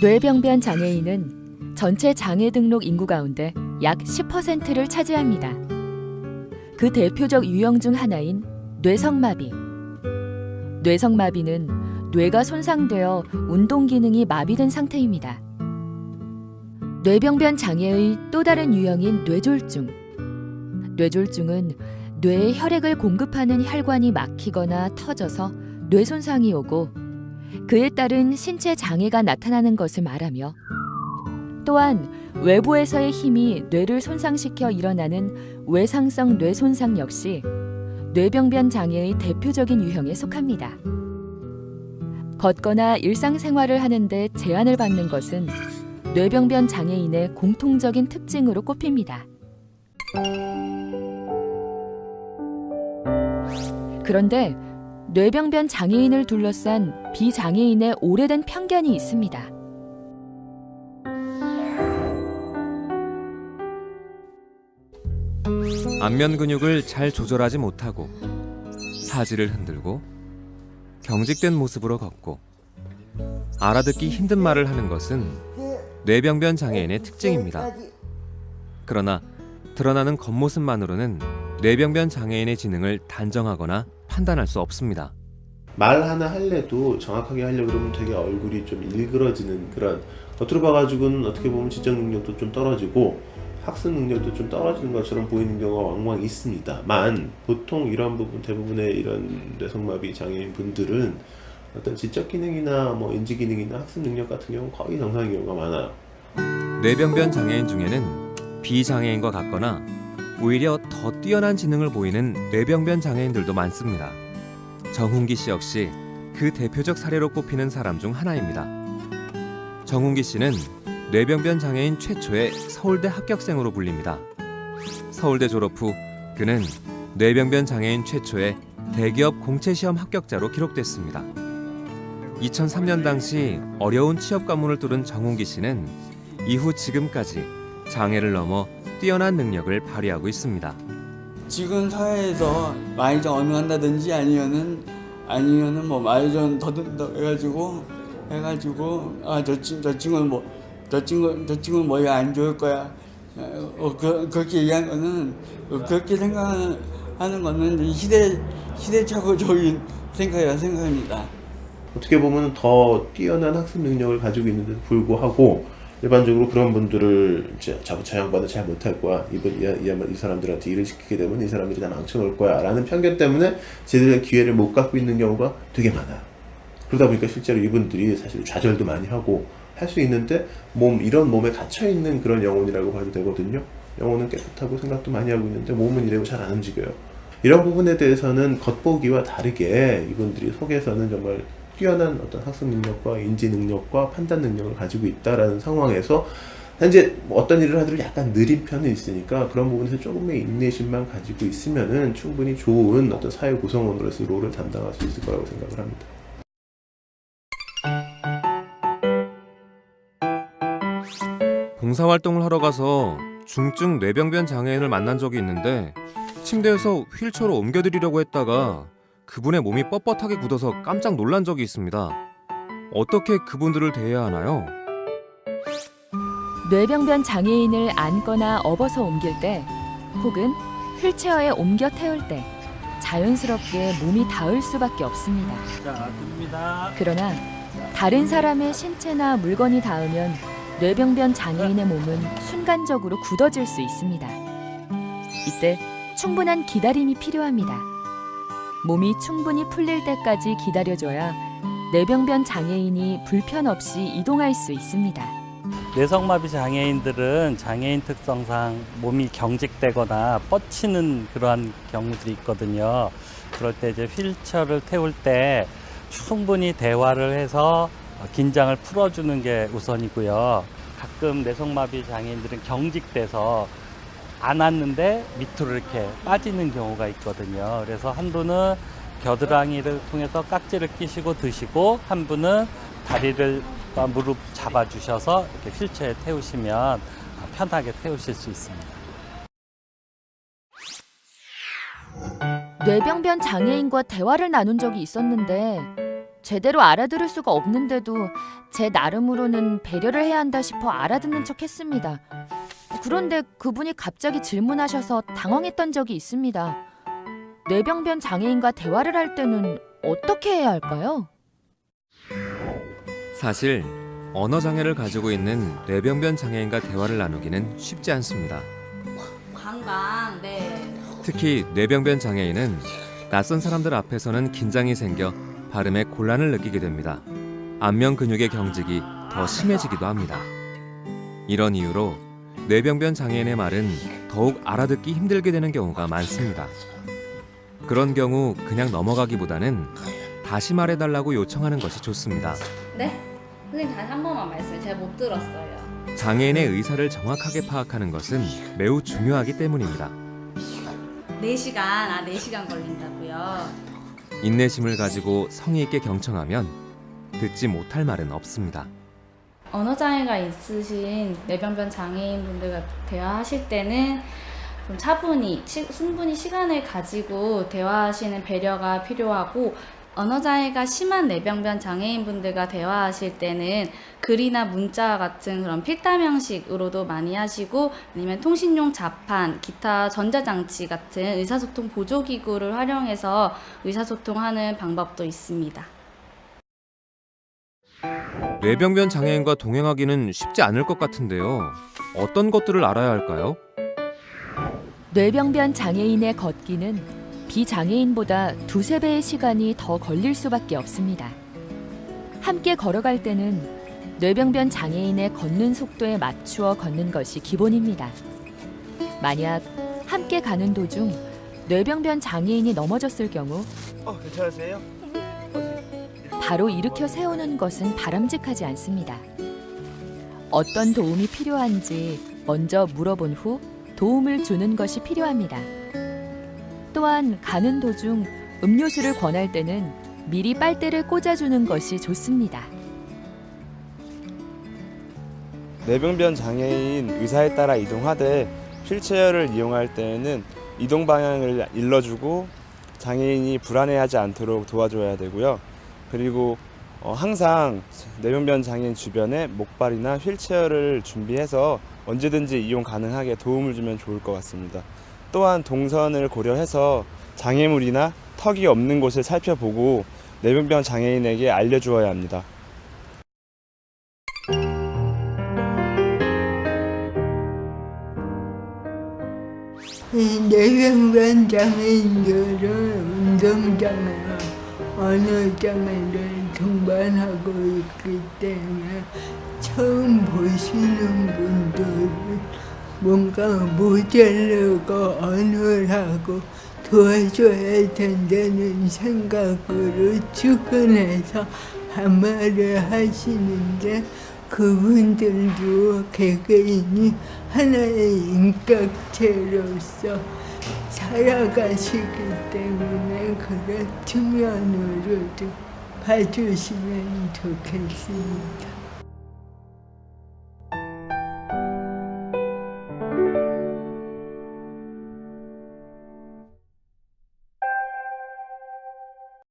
뇌병변 장애인은 전체 장애 등록 인구 가운데 약 10%를 차지합니다. 그 대표적 유형 중 하나인 뇌성마비. 뇌성마비는 뇌가 손상되어 운동 기능이 마비된 상태입니다. 뇌병변 장애의 또 다른 유형인 뇌졸중. 뇌졸중은 뇌에 혈액을 공급하는 혈관이 막히거나 터져서 뇌 손상이 오고 그에 따른 신체 장애가 나타나는 것을 말하며 또한 외부에서의 힘이 뇌를 손상시켜 일어나는 외상성 뇌 손상 역시 뇌병변 장애의 대표적인 유형에 속합니다. 걷거나 일상생활을 하는데 제한을 받는 것은 뇌병변 장애인의 공통적인 특징으로 꼽힙니다. 그런데 뇌병변 장애인을 둘러싼 비장애인의 오래된 편견이 있습니다. 안면 근육을 잘 조절하지 못하고 사지를 흔들고 경직된 모습으로 걷고 알아듣기 힘든 말을 하는 것은 뇌병변 장애인의 특징입니다. 그러나 드러나는 겉모습만으로는 뇌병변 장애인의 지능을 단정하거나 판단할 수 없습니다. 말 하나 할래도 정확하게 하려고 그러면 되게 얼굴이 좀 일그러지는 그런 겉으로 봐가지고는 어떻게 보면 지적 능력도 좀 떨어지고 학습 능력도 좀 떨어지는 것처럼 보이는 경우가 왕왕 있습니다만 보통 이런 부분 대부분의 이런 뇌성마비 장애인 분들은 어떤 지적 기능이나 뭐 인지 기능이나 학습 능력 같은 경우는 거의 정상인 경우가 많아요. 뇌병변 장애인 중에는 비장애인과 같거나 오히려 더 뛰어난 지능을 보이는 뇌병변 장애인들도 많습니다. 정훈기 씨 역시 그 대표적 사례로 꼽히는 사람 중 하나입니다. 정훈기 씨는 뇌병변 장애인 최초의 서울대 합격생으로 불립니다. 서울대 졸업 후 그는 뇌병변 장애인 최초의 대기업 공채 시험 합격자로 기록됐습니다. 2003년 당시 어려운 취업 관문을 뚫은 정훈기 씨는 이후 지금까지 장애를 넘어 뛰어난 능력을 발휘하고 있습니다. 지금 사회에서 많이 좀 언행한다든지 아니면은 아니면은 뭐 많이 좀 더듬더 해가지고 해가지고 아저 저 친구는 뭐 저 친구 저 친구는 뭐가 안 좋을 거야 어, 어, 그, 그렇게 얘기한 거는 어, 그렇게 생각하는 거는 이 시대 시대착오적인 생각이라 생각합니다. 어떻게 보면 더 뛰어난 학습 능력을 가지고 있는데도 불구하고 일반적으로 그런 분들을 저 양반은 잘 못할 거야. 이번 이, 이, 이 사람들한테 일을 시키게 되면 이 사람들이 다 망쳐놓을 거야. 라는 편견 때문에 제대로 기회를 못 갖고 있는 경우가 되게 많아요. 그러다 보니까 실제로 이분들이 사실 좌절도 많이 하고 할 수 있는데 몸 이런 몸에 갇혀 있는 그런 영혼이라고 봐도 되거든요. 영혼은 깨끗하고 생각도 많이 하고 있는데 몸은 이래고 잘 안 움직여요. 이런 부분에 대해서는 겉보기와 다르게 이분들이 속에서는 정말 뛰어난 어떤 학습 능력과 인지 능력과 판단 능력을 가지고 있다라는 상황에서 현재 뭐 어떤 일을 하더라도 약간 느린 편은 있으니까 그런 부분에서 조금의 인내심만 가지고 있으면은 충분히 좋은 어떤 사회 구성원으로서 롤을 담당할 수 있을 거라고 생각을 합니다. 봉사 활동을 하러 가서 중증 뇌병변 장애인을 만난 적이 있는데 침대에서 휠체어로 옮겨드리려고 했다가 그분의 몸이 뻣뻣하게 굳어서 깜짝 놀란 적이 있습니다. 어떻게 그분들을 대해야 하나요? 뇌병변 장애인을 안거나 업어서 옮길 때 혹은 휠체어에 옮겨 태울 때 자연스럽게 몸이 닿을 수밖에 없습니다. 자, 듭니다. 그러나 다른 사람의 신체나 물건이 닿으면 뇌병변 장애인의 몸은 순간적으로 굳어질 수 있습니다. 이때 충분한 기다림이 필요합니다. 몸이 충분히 풀릴 때까지 기다려줘야 뇌병변 장애인이 불편 없이 이동할 수 있습니다. 뇌성마비 장애인들은 장애인 특성상 몸이 경직되거나 뻗치는 그러한 경우들이 있거든요. 그럴 때 이제 휠체어를 태울 때 충분히 대화를 해서 긴장을 풀어주는 게 우선이고요. 가끔 뇌성마비 장애인들은 경직돼서 안 왔는데 밑으로 이렇게 빠지는 경우가 있거든요. 그래서 한 분은 겨드랑이를 통해서 깍지를 끼시고 드시고 한 분은 다리를 과 무릎 잡아주셔서 이렇게 휠체어에 태우시면 편하게 태우실 수 있습니다. 뇌병변 장애인과 대화를 나눈 적이 있었는데 제대로 알아들을 수가 없는데도 제 나름으로는 배려를 해야 한다 싶어 알아듣는 척 했습니다. 그런데 그분이 갑자기 질문하셔서 당황했던 적이 있습니다. 뇌병변 장애인과 대화를 할 때는 어떻게 해야 할까요? 사실 언어 장애를 가지고 있는 뇌병변 장애인과 대화를 나누기는 쉽지 않습니다. 관광 네. 특히 뇌병변 장애인은 낯선 사람들 앞에서는 긴장이 생겨 발음에 곤란을 느끼게 됩니다. 안면 근육의 경직이 더 심해지기도 합니다. 이런 이유로 뇌병변 장애인의 말은 더욱 알아듣기 힘들게 되는 경우가 많습니다. 그런 경우 그냥 넘어가기보다는 다시 말해달라고 요청하는 것이 좋습니다. 네. 선생님 다시 한 번만 말씀해. 제가 못 들었어요. 장애인의 의사를 정확하게 파악하는 것은 매우 중요하기 때문입니다. 4시간 아 4시간 걸린다고요. 인내심을 가지고 성의 있게 경청하면 듣지 못할 말은 없습니다. 언어 장애가 있으신 뇌병변 장애인 분들과 대화하실 때는 좀 차분히 시- 충분히 시간을 가지고 대화하시는 배려가 필요하고 언어 장애가 심한 뇌병변 장애인 분들과 대화하실 때는 글이나 문자 같은 그런 필담 형식으로도 많이 하시고 아니면 통신용 자판, 기타 전자장치 같은 의사소통 보조기구를 활용해서 의사소통하는 방법도 있습니다. 뇌병변 장애인과 동행하기는 쉽지 않을 것 같은데요. 어떤 것들을 알아야 할까요? 뇌병변 장애인의 걷기는 비장애인보다 두세 배의 시간이 더 걸릴 수밖에 없습니다. 함께 걸어갈 때는 뇌병변 장애인의 걷는 속도에 맞추어 걷는 것이 기본입니다. 만약 함께 가는 도중 뇌병변 장애인이 넘어졌을 경우 어, 괜찮으세요? 바로 일으켜 세우는 것은 바람직하지 않습니다. 어떤 도움이 필요한지 먼저 물어본 후 도움을 주는 것이 필요합니다. 또한 가는 도중 음료수를 권할 때는 미리 빨대를 꽂아주는 것이 좋습니다. 뇌병변 장애인 의사에 따라 이동하되 휠체어를 이용할 때에는 이동 방향을 일러주고 장애인이 불안해하지 않도록 도와줘야 되고요. 그리고 어, 항상 뇌병변 장애인 주변에 목발이나 휠체어를 준비해서 언제든지 이용 가능하게 도움을 주면 좋을 것 같습니다. 또한 동선을 고려해서 장애물이나 턱이 없는 곳을 살펴보고 뇌병변 장애인에게 알려주어야 합니다. 뇌병변 장애인들은 운동장애나 언어 장애를 동반하고 있기 때문에 처음 보시는 분들은 뭔가 모자르고 언어라고 도와줘야 된다는 생각으로 출근해서 한말을 하시는데 그분들도 개개인이 하나의 인격체로서 살아가시기 때문에 그런 측면으로도 봐주시면 좋겠습니다.